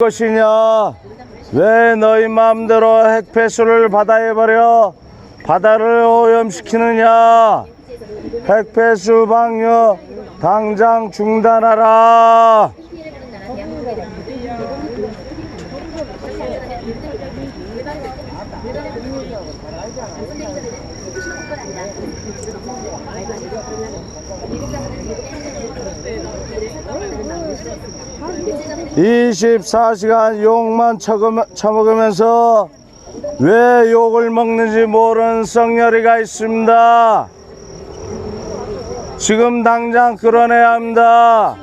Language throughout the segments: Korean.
것이냐? 왜 너희 마음대로 핵폐수를 바다에 버려 바다를 오염시키느냐? 핵폐수 방류 당장 중단하라. 이십사 시간 욕만 처금- 처먹으면서 왜 욕을 먹는지 모르는 썩녀리가 있습니다. 지금 당장 끌어내야 합니다.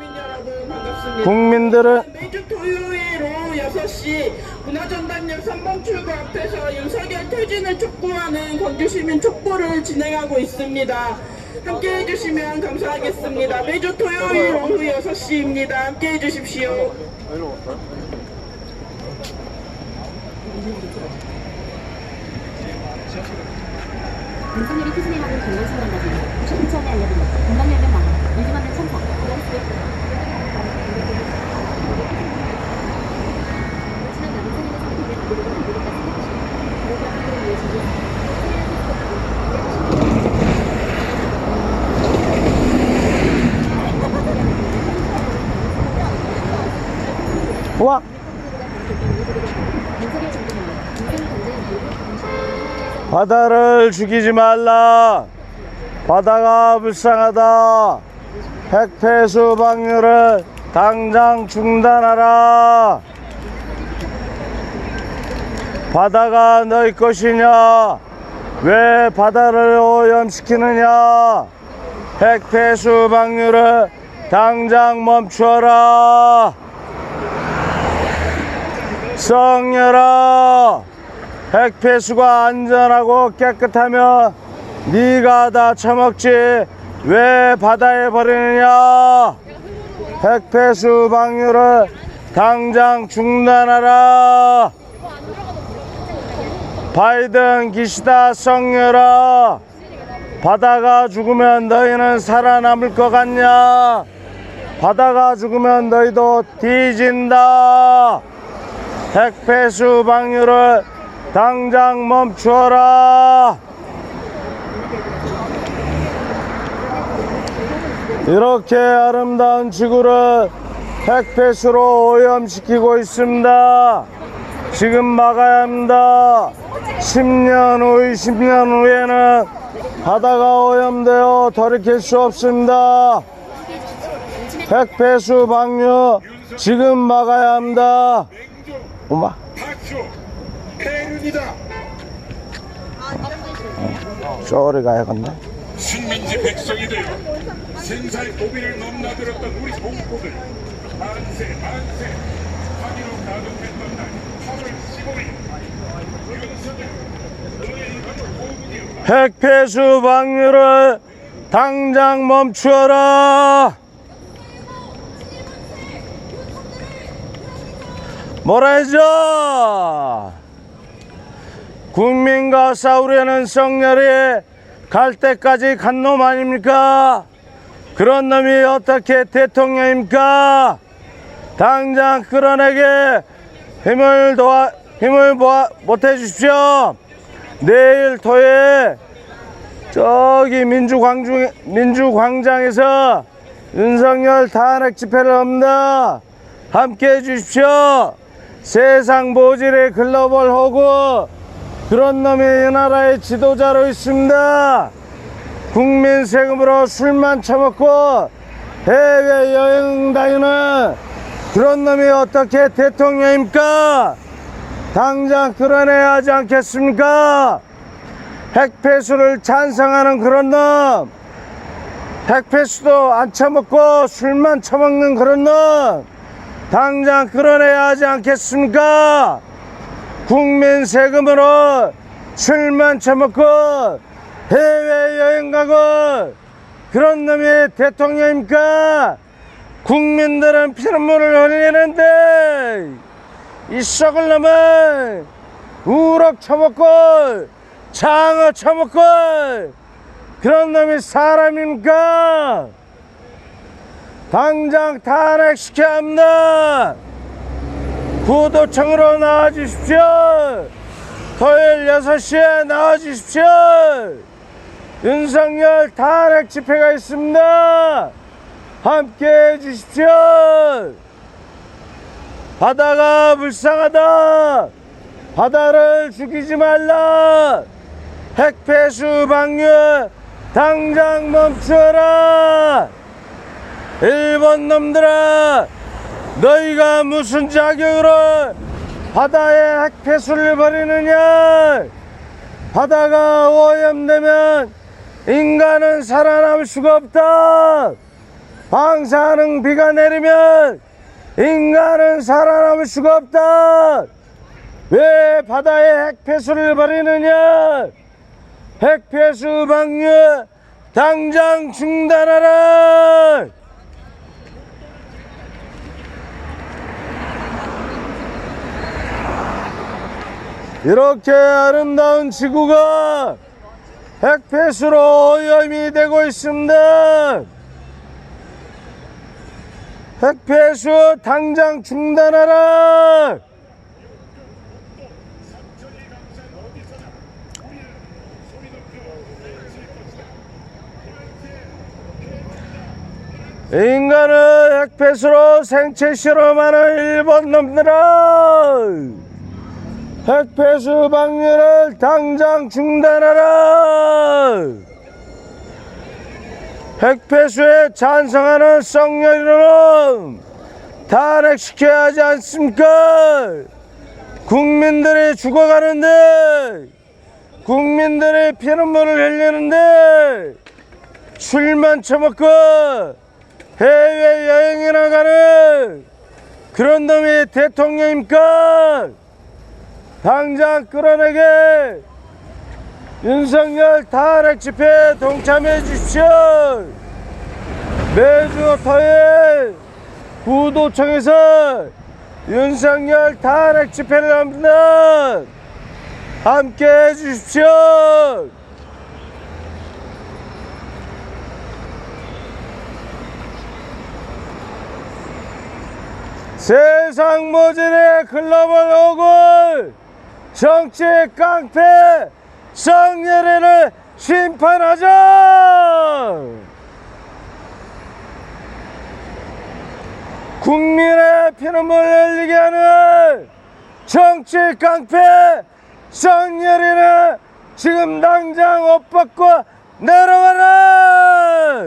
국민들은 매주 토요일 오후 6시 문화전당역 3번 출구 앞에서 윤석열 퇴진을 촉구하는 광주시민 촉구를 진행하고 있습니다. 함께 해주시면 감사하겠습니다. 매주 토요일 오후 6시입니다. 함께 해주십시오. 윤석열이 퇴진해가는 경영 순간까지 추천에 알려드립니다. 공감열면 많아. 일주만의 참석. 지난 남은선에서 선택된 이들과 이들과 생각하시고 위해 준비 와 윤석열 정부는 인생 경제의 모든 바다를 죽이지 말라. 바다가 불쌍하다. 핵폐수 방류를 당장 중단하라. 바다가 너희 것이냐? 왜 바다를 오염시키느냐? 핵폐수 방류를 당장 멈추어라. 성녀라 핵폐수가 안전하고 깨끗하면 네가 다 처먹지 왜 바다에 버리느냐? 핵폐수 방류를 당장 중단하라. 바이든 기시다 성녀라. 바다가 죽으면 너희는 살아남을 것 같냐? 바다가 죽으면 너희도 뒤진다. 핵폐수 방류를 당장 멈추어라. 이렇게 아름다운 지구를 핵폐수로 오염시키고 있습니다. 지금 막아야 합니다. 10년 후, 20년 후에는 바다가 오염되어 돌이킬 수 없습니다. 핵폐수 방류 지금 막아야 합니다. 엄마. 해륜이다 쪼리 가야겠네. 식민지 백성이 되어 생살 고비를 넘나들었던 우리 동포들 만세 만세 파기로 가동했던 날 8월 15일 윤석열 너의 이건 고국이었다 핵폐수 방류를 당장 멈추어라. 뭐라 해줘? 국민과 싸우려는 성렬이 갈 때까지 간 놈 아닙니까? 그런 놈이 어떻게 대통령입니까? 당장 끌어내게 힘을 도와 힘을 모아 못해 주십시오. 내일 토요일 저기 민주광중 민주광장에서 윤석열 탄핵 집회를 합니다. 함께 해 주십시오. 세상 모질의 글로벌 호구 그런 놈이 이 나라의 지도자로 있습니다. 국민 세금으로 술만 처먹고 해외 여행 다니는 그런 놈이 어떻게 대통령입니까? 당장 끌어내야 하지 않겠습니까? 핵폐수를 찬성하는 그런 놈, 핵폐수도 안 처먹고 술만 처먹는 그런 놈, 당장 끌어내야 하지 않겠습니까? 국민 세금으로 술만 처먹고 해외여행 가고 그런 놈이 대통령입니까? 국민들은 피눈물을 흘리는데 이 썩을 놈은 우럭 처먹고 장어 처먹고 그런 놈이 사람입니까? 당장 탄핵시켜야 합니다. 구도청으로 나와주십시오. 토요일 6시에 나와주십시오. 윤석열 탄핵 집회가 있습니다. 함께 해주십시오. 바다가 불쌍하다. 바다를 죽이지 말라. 핵폐수 방류 당장 멈춰라. 일본 놈들아, 너희가 무슨 자격으로 바다에 핵폐수를 버리느냐? 바다가 오염되면 인간은 살아남을 수가 없다. 방사능 비가 내리면 인간은 살아남을 수가 없다. 왜 바다에 핵폐수를 버리느냐? 핵폐수 방류 당장 중단하라! 이렇게 아름다운 지구가 핵폐수로 오염이 되고 있습니다. 핵폐수 당장 중단하라! 인간을 핵폐수로 생체 실험하는 일본 놈들아! 핵폐수 방류를 당장 중단하라! 핵폐수에 찬성하는 썩녀리놈 탄핵시켜야 하지 않습니까? 국민들이 죽어가는데 국민들이 피눈물을 흘리는데 술만 처먹고 해외여행이나 가는 그런 놈이 대통령입니까? 당장 끌어내게 윤석열 탄핵 집회에 동참해 주십시오. 매주 토요일 구도청에서 윤석열 탄핵 집회를 합니다. 함께 해 주십시오. 세상 모질의 글로벌 오골 정치 깡패 성예례를 심판하자! 국민의 피눈물 흘리게 하는 정치 깡패 성예례는 지금 당장 옷 벗고 내려와라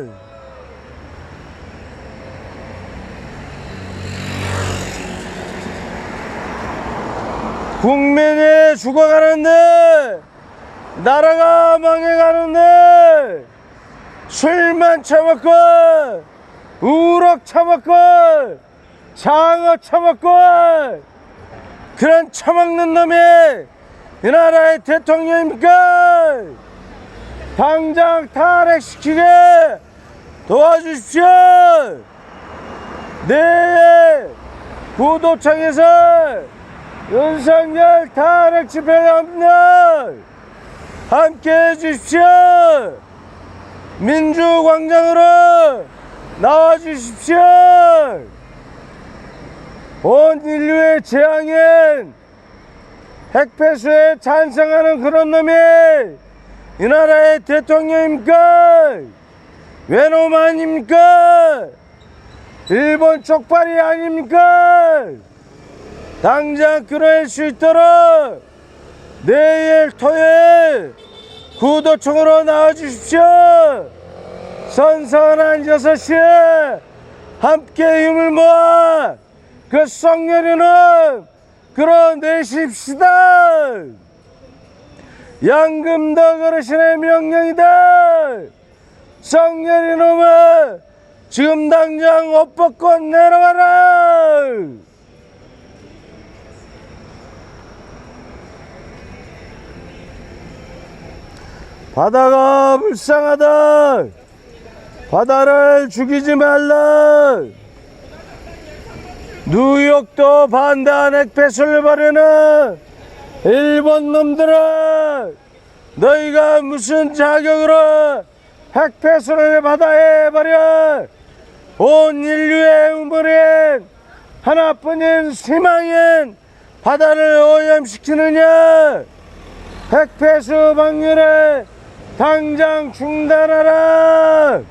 국민이 죽어가는데 나라가 망해가는데 술만 처먹고 우럭 처먹고 장어 처먹고 그런 처먹는 놈이 이 나라의 대통령입니까? 당장 탄핵시키게 도와주십시오. 내일 구도청에서 윤석열 탄핵 집회합니다. 함께 해 주십시오. 민주광장으로 나와 주십시오. 온 인류의 재앙인 핵폐수에 찬성하는 그런 놈이 이 나라의 대통령입니까? 외놈 아닙니까? 일본 족발이 아닙니까? 당장 끌어낼 수 있도록 내일 토요일 구도청으로 나와주십시오. 선선한 6시에 함께 힘을 모아 그 썩녀리는 끌어내십시다. 양금덕 어르신의 명령이다. 썩녀리 놈은 지금 당장 옷 벗고 내려와라. 바다가 불쌍하다. 바다를 죽이지 말라. 뉴욕도 반대한 핵폐수를 버리는 일본 놈들아. 너희가 무슨 자격으로 핵폐수를 바다에 버려? 온 인류의 우물인 하나뿐인 희망인 바다를 오염시키느냐 핵폐수 방류를 당장 중단하라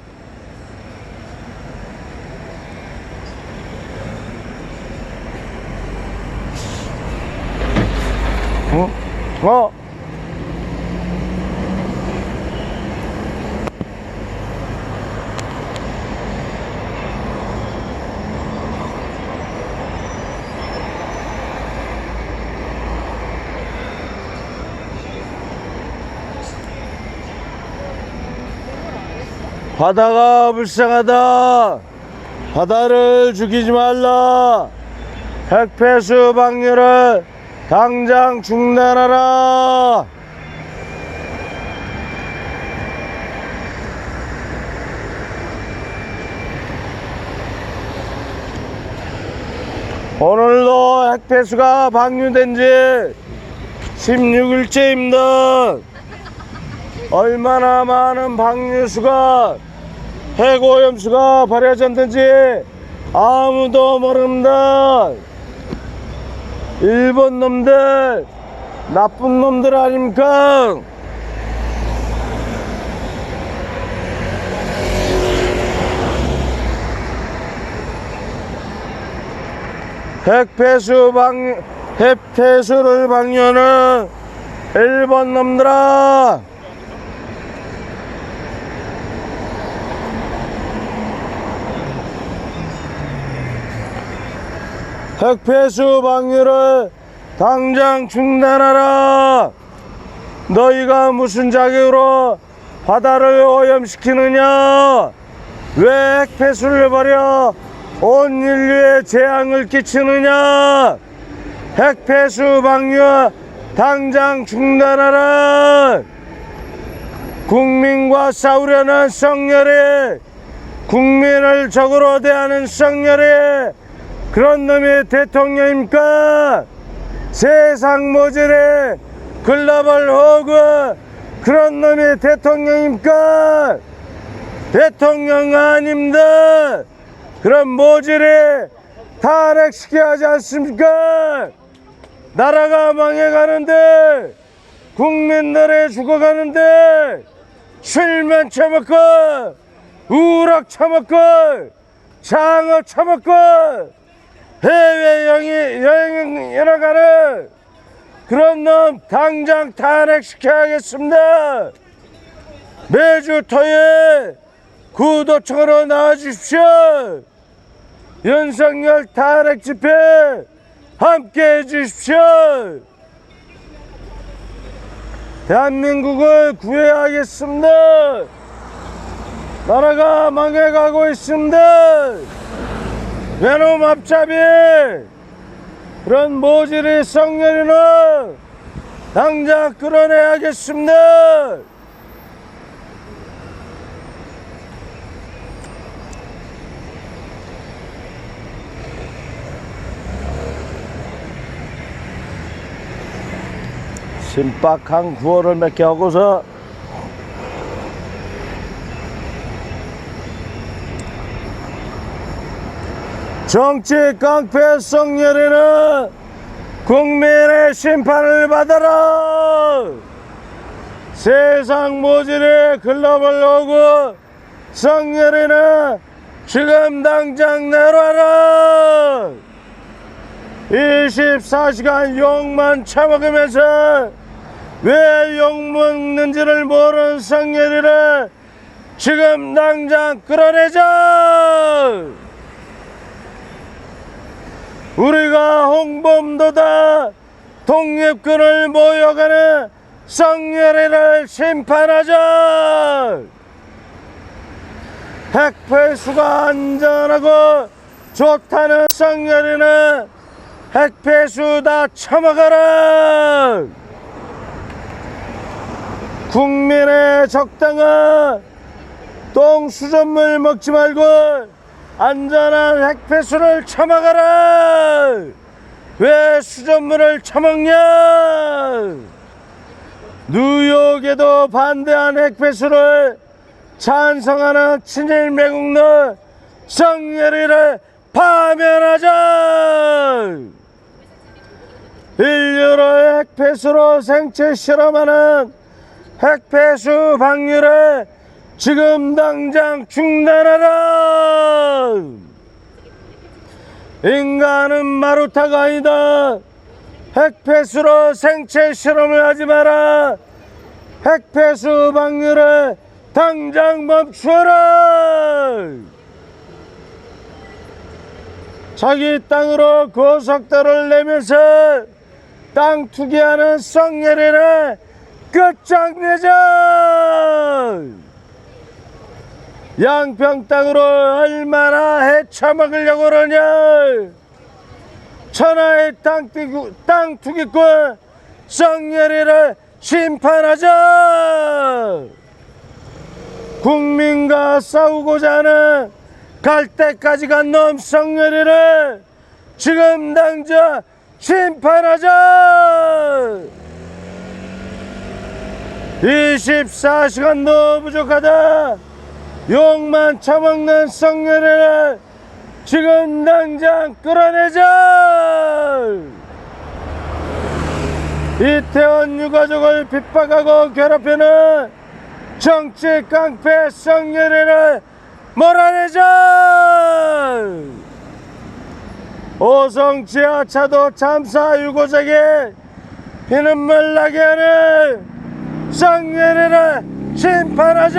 어? 어? 바다가 불쌍하다. 바다를 죽이지 말라. 핵폐수 방류를 당장 중단하라. 오늘도 핵폐수가 방류된 지 16일째입니다. 얼마나 많은 방류수가 핵오염수가 버려졌는지 아무도 모릅니다. 일본 놈들 나쁜 놈들 아닙니까? 핵폐수 방 핵폐수를 방류하는 일본 놈들아 핵폐수 방류를 당장 중단하라. 너희가 무슨 자격으로 바다를 오염시키느냐? 왜 핵폐수를 버려 온 인류에 재앙을 끼치느냐? 핵폐수 방류 당장 중단하라. 국민과 싸우려는 성렬이 국민을 적으로 대하는 성렬이 그런 놈이 대통령입니까? 세상 모질의 글로벌 호그 그런 놈이 대통령입니까? 대통령 아닙니다. 그런 모질이 탄핵시켜야 하지 않습니까? 나라가 망해가는데 국민들이 죽어가는데 술만 처먹고 우락 처먹고 장어 처먹고 해외 여행, 여행 가는 그런 놈 당장 탄핵시켜야겠습니다. 매주 토요일 구도청으로 나와주십시오. 윤석열 탄핵 집회 함께 해 주십시오. 대한민국을 구해야겠습니다. 나라가 망해가고 있습니다. 외놈 앞잡이 그런 모질이 성렬이는 당장 끌어내야겠습니다. 신박한 구호를 몇개 하고서 정치 깡패 성렬이는 국민의 심판을 받아라. 세상 모질의 글로벌 로그 성렬이는 지금 당장 내려와라. 24시간 욕만 처먹으면서 왜 욕먹는지를 모르는 성렬이를 지금 당장 끌어내자 우리가 홍범도다 독립군을 모여가는 성렬이를 심판하자. 핵폐수가 안전하고 좋다는 성렬이는 핵폐수 다 처먹어라. 국민의 적당한 똥 수돗물 먹지 말고 안전한 핵폐수를 처먹어라! 왜 수돗물을 처먹냐! 뉴욕에도 반대한 핵폐수를 찬성하는 친일 매국노 성렬이를 파면하자! 인류를 핵폐수로 생체 실험하는 핵폐수 방류를 지금 당장 중단하라! 인간은 마루타가 아니다. 핵폐수로 생체 실험을 하지 마라. 핵폐수 방류를 당장 멈추어라! 자기 땅으로 고속도로를 내면서 땅 투기하는 썩내리를 끝장내자 양평 땅으로 얼마나 해쳐먹으려고 그러냐? 천하의 땅, 땅 투기꾼 썩내리를 심판하자! 국민과 싸우고자 하는 갈 때까지 간놈 썩내리를 지금 당장 심판하자! 24시간도 부족하다 욕만 처먹는 썩내리를 지금 당장 끌어내자! 이태원 유가족을 핍박하고 괴롭히는 정치 깡패 썩내리를 몰아내자! 오성 지하차도 참사 유고적에 피눈물 나게 하는 쌍예리를 심판하자!